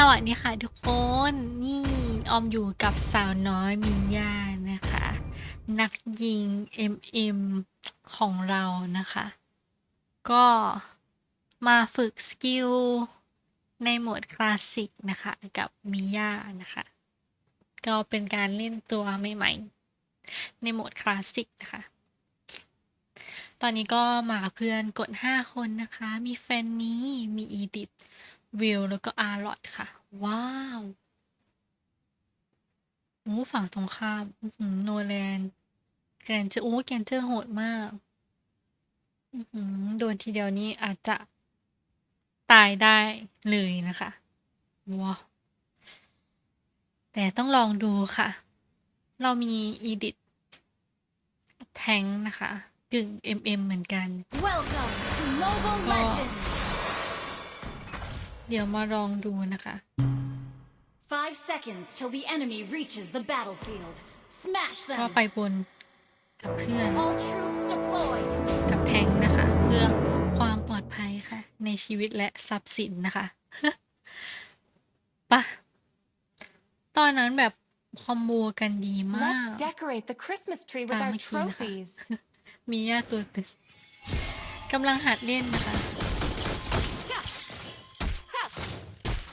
สวัสดีค่ะทุกคนนี่ออมอยู่กับสาวน้อยมิยานะคะ นักยิง MM ของเรานะคะ ก็มาฝึกสกิลในโหมดคลาสสิกนะคะ กับมิย่านะคะ ก็เป็นการเล่นตัวใหม่ๆ ในโหมดคลาสสิกนะคะ ตอนนี้ก็มากับเพื่อนกด 5 คนนะคะ มีแฟนนี้มีอีดิทวิลแล้วก็อาร์ลอดค่ะ ว้าวโอ้ฝั่งตรงข้ามอื้อหือโนแลนแกรนเจอร์โอ้แกรนเจอร์โหดมากอื้อหือโดนทีเดียวนี้อาจจะตายได้เลยนะคะว้าวแต่ต้องลองดูค่ะ เรามีอีดิทแทงนะคะ กึ่ง MM เหมือนกัน Welcome เดี๋ยวมาลองดูนะคะ Five seconds till the enemy reaches the battlefield. Smash ก็ them! ไปบนกับเพื่อน All troops deployed! กับแทงค์นะคะ เพื่อความปลอดภัยค่ะ ในชีวิตและทรัพย์สินนะคะปะตอนนั้นแบบคอมโบกันดีมาก Let's decorate the Christmas tree with Ah, our makina ka. trophies. มีย่าตัวตึงกำลังหัดเล่นนะคะ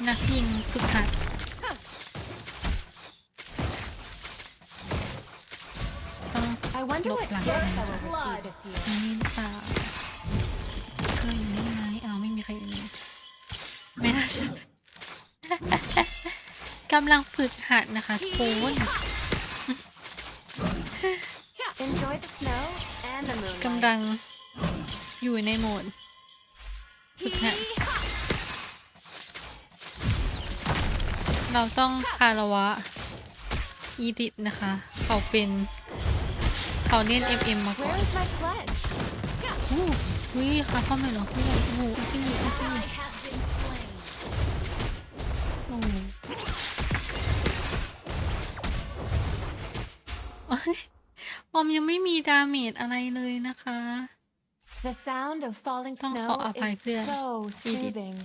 นักยิงฝึกหัดต้อง I wonder Look what like gifts that. I'll receive Blood. this year. มีนี่หรือเปล่าเคยอยู่นี่ไหมอ้าวไม่มีใครอยู่นี่ไม่น่าใช่กำลังฝึกหัดนะคะทุกคน Enjoy the snow and the moonlight. กำลังอยู่ในโหมดฝึกหัด เราต้องคารวะอีดิทนะคะ เขาเป็นเขาเล่น MM มาก่อน Where is my pledge? อู้วิค่ะเข้ามาเหรอเพื่อนโอ้โหที่นี่ที่นี่ Ally has been slain. โอ้โหโอ๊ยออมยังไม่มีดาเมจอะไรเลยนะคะ The sound of falling Tong snow ko apay is พื่อน so Edit. soothing.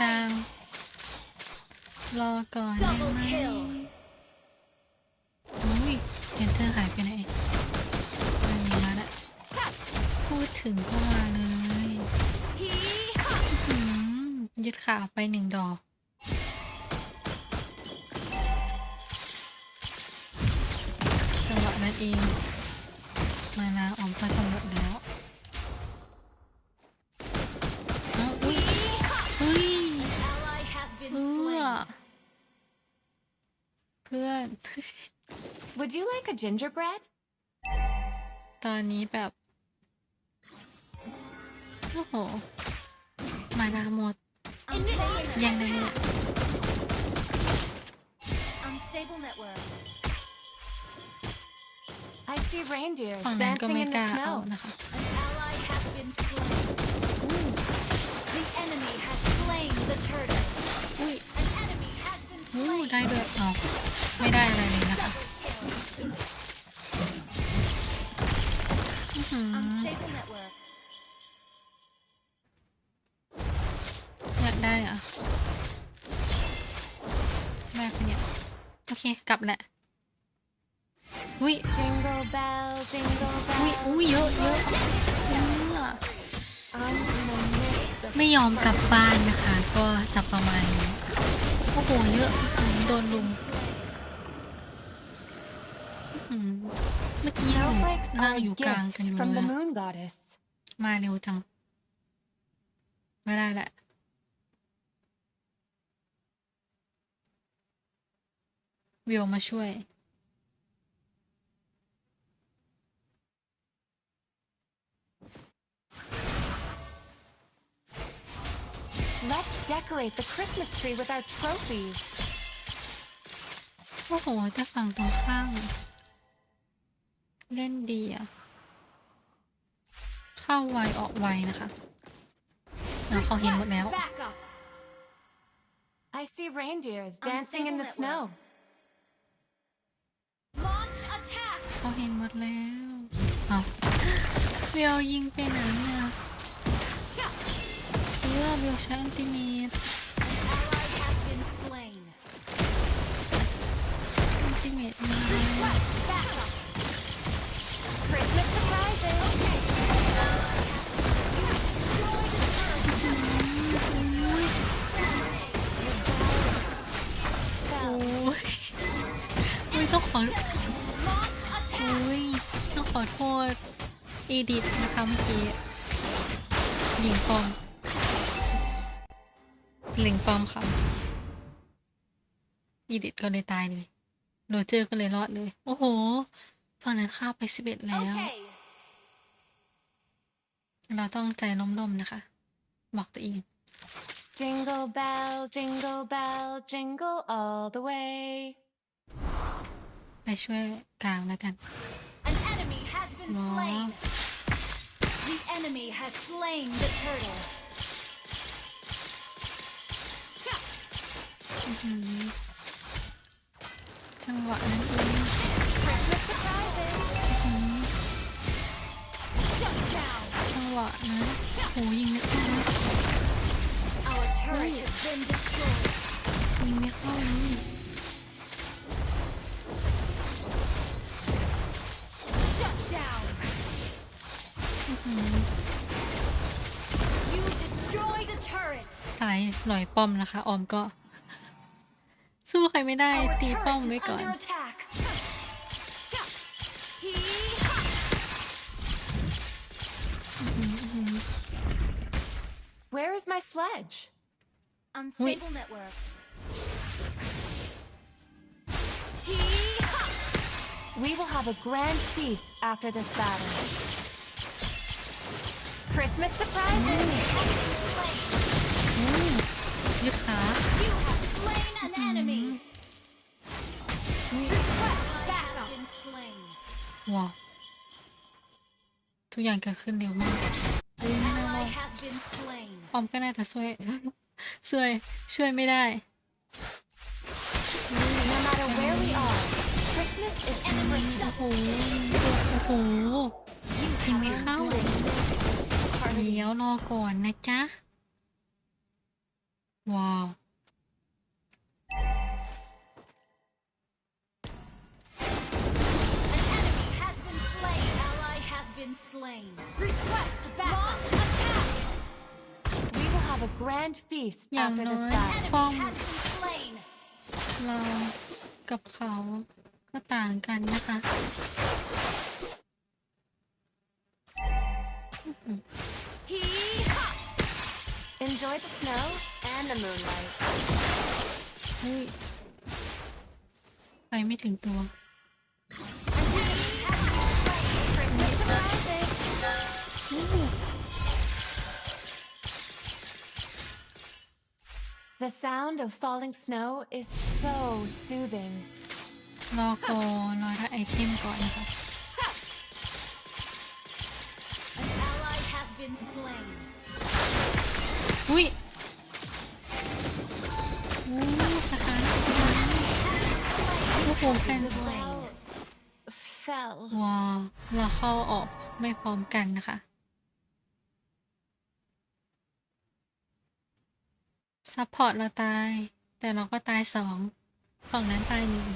กลาง slain. รอก่อนได้ Double ไหม kill. อุ้ยเอนเจอร์หายไปไหนไม่มีมาแล้วพูดถึงก็มาเลย Hee-haw. หืมยึดขาไปหนึ่งดอกจังหวะนั้นเอง มานาออมก็จะหมดแล้ว พื่อน Would you like a gingerbread? ตอนนี้แบบ โอ้โห มานาหมด Initiate ยังไงเนี่ย unstable network. I see reindeers ฝั่งนั้นก็ dancing ไม่ in ก the ล้าเอา snow. Oh, นะคะ An ally has been slain. The enemy has slain the turtle. อู้ slain. ได้ด้วยเอาไม่ได้อะไรเลยนะคะอื้อหือ Unstable network. อยากได้อะได้ปะเนี่ยโอเค กลับแหละอุ้ย Jingle bell, jingle อุ้ย bell. อุ้ยเยอะเยอะเยอะ I'm in the midst of ไม่ยอมกลับบ้านนะคะ ก็จะประมาณนี้ โอ้โหเยอะอื้อหือโดนลุมอื้อหือเมื่อกี้หนู snowflakes นั่ง are อยู่ a กลางกันอ gift ยู่ from เล the ยอะ moon goddess. มาเร็วจัง ไม่ได้แหละวิวมาช่วย Let's decorate the Christmas tree with our trophies. โอ้โหแต่ฝั่งตรงข้ามเล่นดีอะเข้าไวออกไวนะคะแล้วเขาเห็นหมดแล้ว Request backup. I see reindeers dancing in the Unstable snow. Launch attack. เขาเห็นหมดแล้วเอาเบลยิงไปไหนเนี่ย เออเบลใช้อันติเมตอันติเมตมาโอ้ยโอ้ยต้องขอ Launch attack. โอ้ยต้องขอโทษอีดิทนะคะเมื่อกี้หลิงปอม หลิงปอมค่ะอีดิทก็เลยตายเลยโรเจอร์ก็เลยรอดเลย โอ้โหฝั่งนั้นฆ่าไปสิบเอ็ดแล้ว Okay. เราต้องใจล้มๆนะคะ บอกตัวเอง Jingle bell, jingle bell, jingle all the way. ไปช่วยกลางแล้วกัน An enemy has been Wow. slain. The enemy has slain the turtle. อืม จังหวะนั้นเอง Christmas surprises. Shut down. จังหวะนั้นโหยิงไม่เข้าเลย Our turret has been destroyed. ยิงไม่เข้าเลย Shut down. You destroyed a turret. สายหลอยป้อมนะคะ ออมก็ สู้ใครไม่ได้ Our ตีป้อม turret ไว้ is ก่อน under attack. Hee Where is my sledge? Unstable network. Hee We will have a grand feast after this battle. Christmas surprises. ยึดขา You have slain an enemy. Request backup. Been slain. ว้าวทุกอย่างเกิดขึ้นเร็วมาก Ally has been slain. ออมก็น่าจะช่วย ช่วยช่วยไม่ได้ No matter where we are, Christmas is 嗯โอ้โหโอ้โหยิงไม่เข้า เดี๋ยวรอก่อนนะจ๊ะ ว้าว been slain. Request backup. attack. We will have a grand feast Yeah, after this no, battle. Enemy Bomb. has been slain. เรากับเขาก็ต่างกันนะคะ Hee Enjoy the snow and the moonlight. เฮ้ยไปไม่ถึงตัว The sound of falling snow is so soothing. รอก่อนรอถ้าไอเทมก่อนนะคะ An ally has been slain. อุ้ยอู้สถานโอ้โหแฟน Slain. Fell. ว้าวเราเข้าออกไม่พร้อมกันนะคะ ซัพพอร์ตเราตาย แต่เราก็ตายสองฝั่งนั้นตายหนึ่ง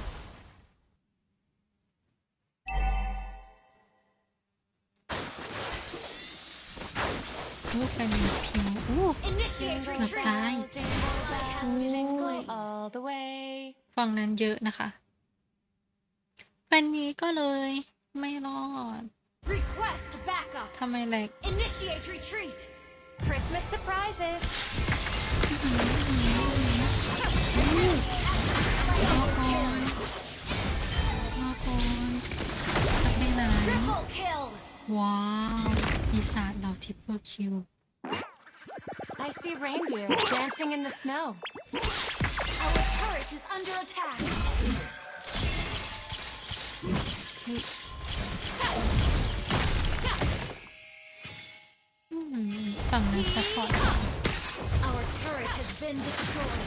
อู้แฟนมีผิวอู้ Initiate Jingle retreat. die. bell, jingle bell, Ooh. jingle all the way. ฝั่งนั้นเยอะนะคะแฟนนี้ก็เลยไม่รอด Request backup. ทำไมแหลก Initiate retreat. Christmas surprises. รอก่อนรอก่อนจะไปไหน Triple kill. ว้าวปีศาจเราทิปเปอร์คิว I see reindeer dancing in the snow. Our turret is under attack. ฝั่งนั้นซัพพอร์ต Our turret has been destroyed.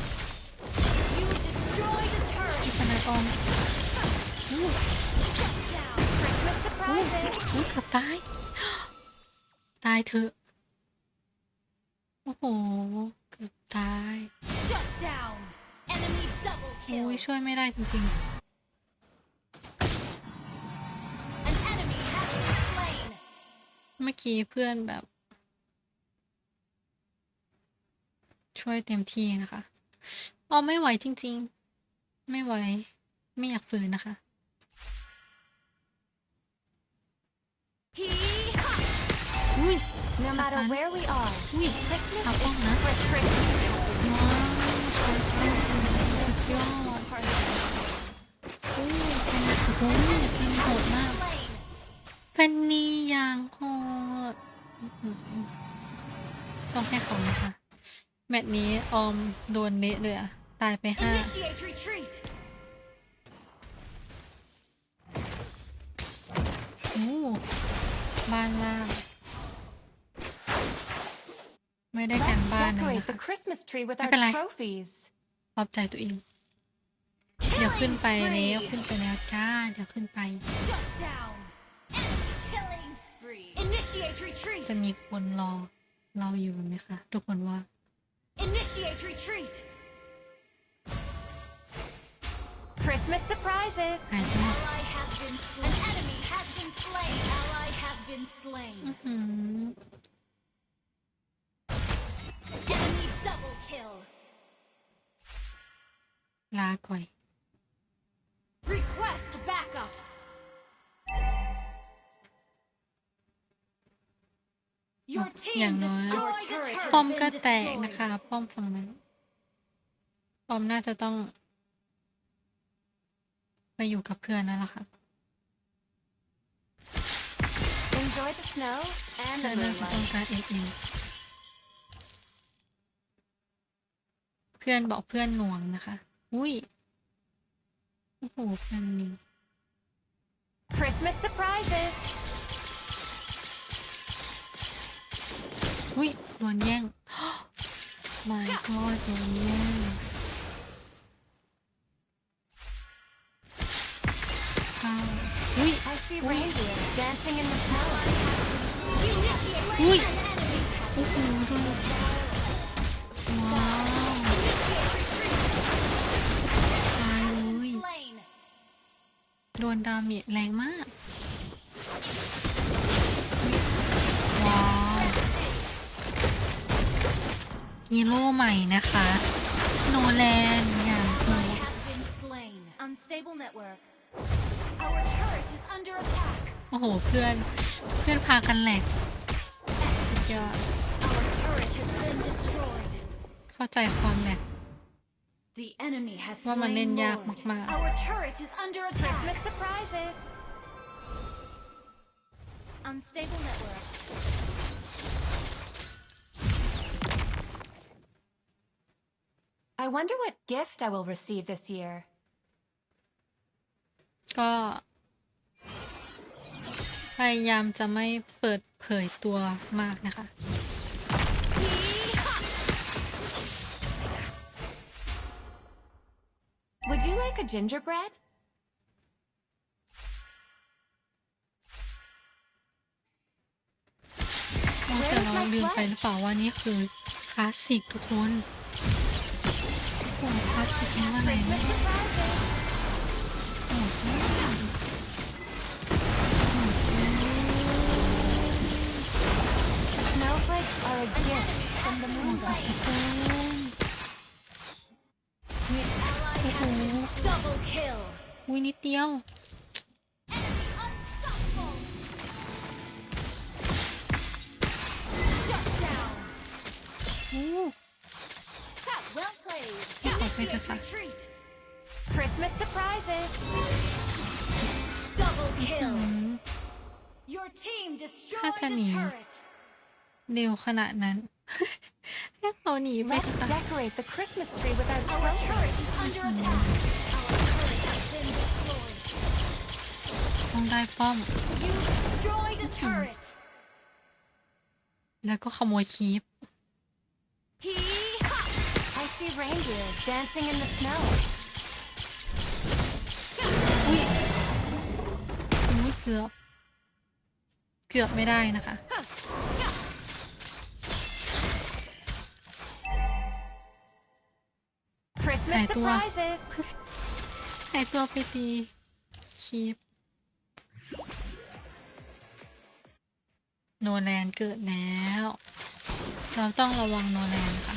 You destroyed a turret. คณะออม Down. Christmas surprises. surprises. อุ้ยเกือบตาย ตายเถอะ โอ้โห เกือบตาย Shut down. Enemy double โอ้ kill. ย ช่วยไม่ได้จริง An enemy has been slain. ๆ เมื่อกี้เพื่อนแบบ ช่วยเต็มที่นะคะอ๋อไม่ไหวจริง ๆ ไม่ไหว ไม่อยากฝืนนะคะ He อุ้ย No matter Satan. where we are, อุ้ย Christmas เอา is ป้องนะ ตช์นี้ออมโดนเละเลยอะตายไปห้า Initiate retreat. โอ้บ้านล่าง ไม่ได้กัน Let's บ้านเลย decorate นะ the คะ Christmas tree with our ไม่เป็นไร trophies. ปลอบใจตัวเองเดี๋ยวขึ้น Killing ไปแล้ว spree. ขึ้นไปแล้วจ้า เดี๋ยวขึ้นไป Shut down. Enemy killing spree. Initiate retreat. จะมีคนรอเราอยู่ไหมคะ ทุกคนว่า Initiate retreat! Christmas surprises! An ally has been slain. An enemy has been slain. Ally has been slain. Mm -hmm. Enemy double kill. Lagway. Request อย่า team งน้อย destroyed a turret. ป้อมก็ Been แตก destroyed. นะคะ ป้อมฝั่งนั้นป้อมน่าจะต้องไปอยู่กับเพื่อนนั่นแหละค่ะ Enjoy the snow and เพื่อ the นน่าจะต้อง moonlight. การเอ็เอเพื่อนบอกเพื่อนหน่วงนะคะ อุ้ยโอ้โหเพื่อนนี่ Christmas surprises. อุ้ยโดนแย่ง my god โดนแย่งเศร้าอุ้ย I see reindeer dancing in the snow. Initiate Ui. an enemy. โอ้โหโดนว้าว Initiate retreat. ตายเลย Slain. โดนดาเมจแรงมาก ฮีโร่ใหม่นะคะ โนแลนอย่างโห Ally ด has been slain. Unstable network. Our turret is under attack. โอ้โห เพื่อน เพื่อนพากันแหลก สุดยอด Our turret has been destroyed. เข้าใจความแหลก The enemy has ว่ามันเล่น slain ยาก Lord. มาก Our turret is under attack. Christmas surprises. Unstable network. I wonder what gift I will receive this year. ๆก็ พยายามจะไม่เปิดเผยตัวมากนะคะ Would you like a gingerbread? โอ้แต่เราลืมไปหรือเปล่าว่านี่คือคลาสสิกทุกคนโอ้คลาสสิกนี่ว่าอะไรเนี่ย Surprises. โอ้โห Snowflakes are a gift from the moonlight. Ally has been double kill. อุ้ยนิดเดียว Yeah, I'll Initiate take it back. retreat. Christmas surprises. Double อื kill. ม Your team destroyed Hata a ni. turret. เร็วขนาดนั้น ให้เขาหนีไป Let's ค่ะ decorate the Christmas tree with our Our trophies. turret is under attack. Our turret has been destroyed. ต้องได้ป้อม You destroyed a turret. แล้วก็ขโมยคีป He Ha. I see reindeer dancing in the snow. อุ้ยอุ้ยเกือบ เกือบไม่ได้นะคะ Christmas Này, tua. surprises. หายตัวไปตีคีปโนแลนเกิดแล้ว เราต้องระวังโนแลนค่ะ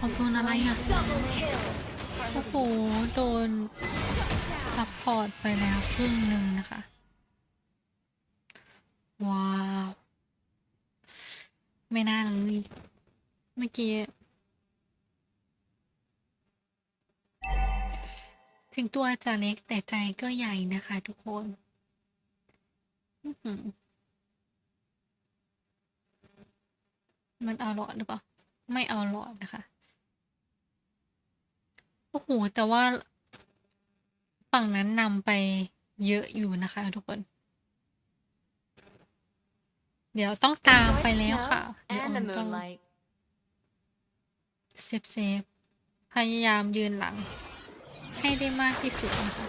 ออมโดนอะไรอะ โอ้โห โดนซัพพอร์ตไปแล้วครึ่งหนึ่งนะคะ ว้าว ไม่น่าเลย เมื่อกี้ ถึงตัวจะเล็กแต่ใจก็ใหญ่นะคะทุกคนมันเอาหลอดหรือเปล่า ไม่เอาหลอดนะคะ อ้โห แต่ว่าฝั่งนั้นนำไปเยอะอยู่นะคะทุกคน เดี๋ยวต้องตามไปแล้วค่ะ เดี๋ยวออมต้องเซฟเซฟพยายามยืนหลัง ให้ได้มากที่สุดนะคะ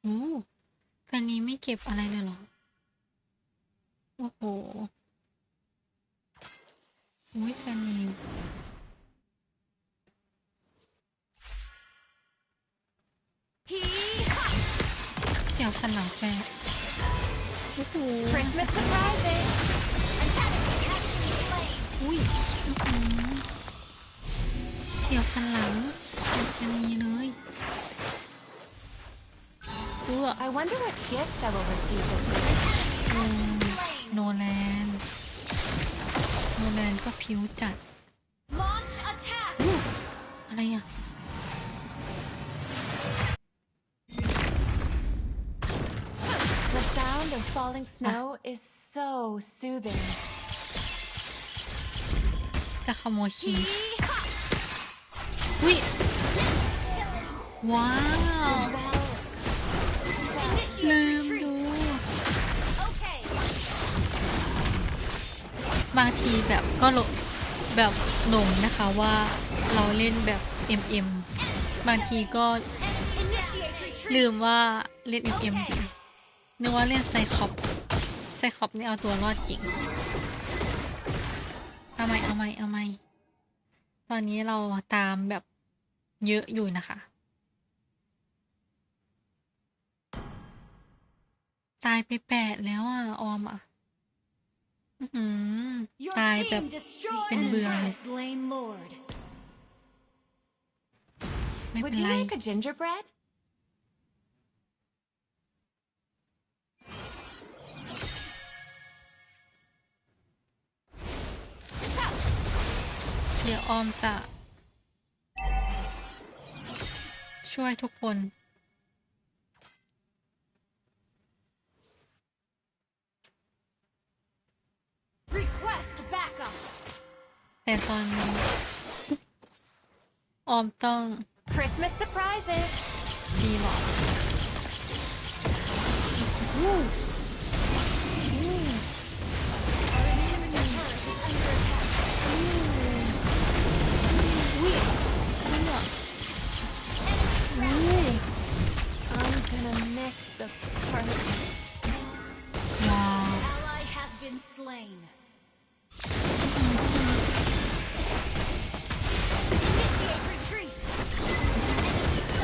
โอ้แฟนนี้ไม่เก็บอะไรเลยเหรอ โอ้โหอุ้ยแฟนนี้ เสียวสันหลังแฟนโอ้โห Christmas surprises. An enemy has been slain. อุ้ยอื้อหือเสียวสันหลังเป็นแฟนนี้เลยเอื้อ I wonder what gift I will receive this year. Slain. โนแลนโนแลนก็ผิวจัด Launch attack. อะไรอะ falling snow is so soothing. จะขโมยคีย์ Hee-haw. อุ้ยว้าว Initiate ลืม retreat. ดู Okay. บางทีแบบก็หลงแบบหลงนะคะว่าเราเล่นแบบ MM บางทีก็ Initiate retreat. ลืมว่าเล่น MM อยู่ นึกว่าเล่นไซคอปไซคอปนี่เอาตัวรอดจริง เอาไหมเอาไหมเอาไหมตอนนี้เราตามแบบเยอะอยู่นะคะ ตายไปแปดแล้วอะ ออมอะอื้อหือ Your ตายแบบ team destroyed เป็น an เบื่อเลย attack. slain lord. ไม่ Would เป็น you ไร เดี๋ยวออมจะ ช่วยทุกคน Request backup. แต่ตอนนี้ออมต้อง Christmas surprises. ดีหรอ อุ้ยเนี่ยอุ้ย I'm gonna miss the party. ว้าว Ally has been slain. Initiate retreat.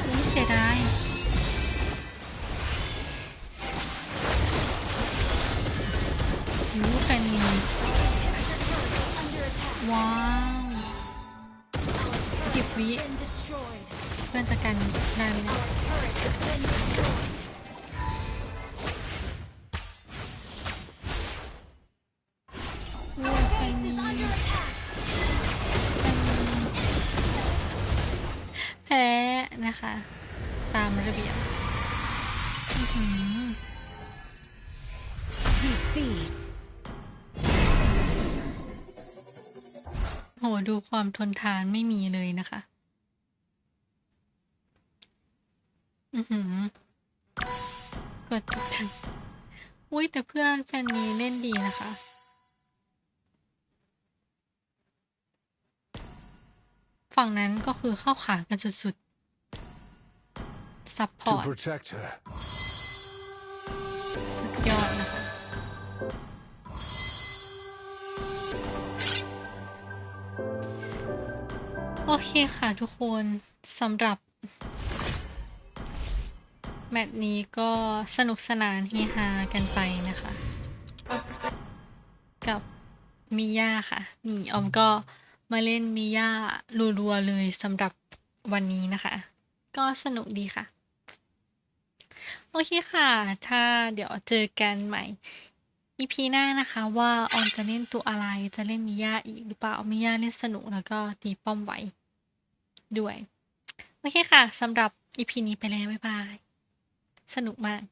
อุ้ยเสียดาย พื่อนจะกันได้ไหมเนี่ย Turret has been destroyed. ว้าวแฟน Base มี is under attack. แพ้นะคะ ตามระเบียบอื้อหือ Defeat. โหดูความทนทานไม่มีเลยนะคะ อือหือกดจังอุ้ยแต่เพื่อนแฟนนี้เล่นดีนะคะ ฝั่งนั้นก็คือเข้าขากันสุดๆ ซัพพอ To ร์ต protect her. สุดยอดนะคะ โอเคค่ะทุกคนสำหรับ แมตช์นี้ก็สนุกสนานเฮฮากันไปนะคะ กับมิย่าค่ะ นี่ออมก็มาเล่นมิย่ารัวๆเลยสำหรับวันนี้นะคะ ก็สนุกดีค่ะ โอเคค่ะ ถ้าเดี๋ยวเจอกันใหม่ EP หน้านะคะว่าออมจะเล่นตัวอะไรจะเล่นมิย่าอีกหรือเปล่ามิย่าเล่นสนุกแล้วก็ตีป้อมไว้ด้วย โอเคค่ะสำหรับ EP นี้ไปแล้ว บ๊ายบาย สนุกมาก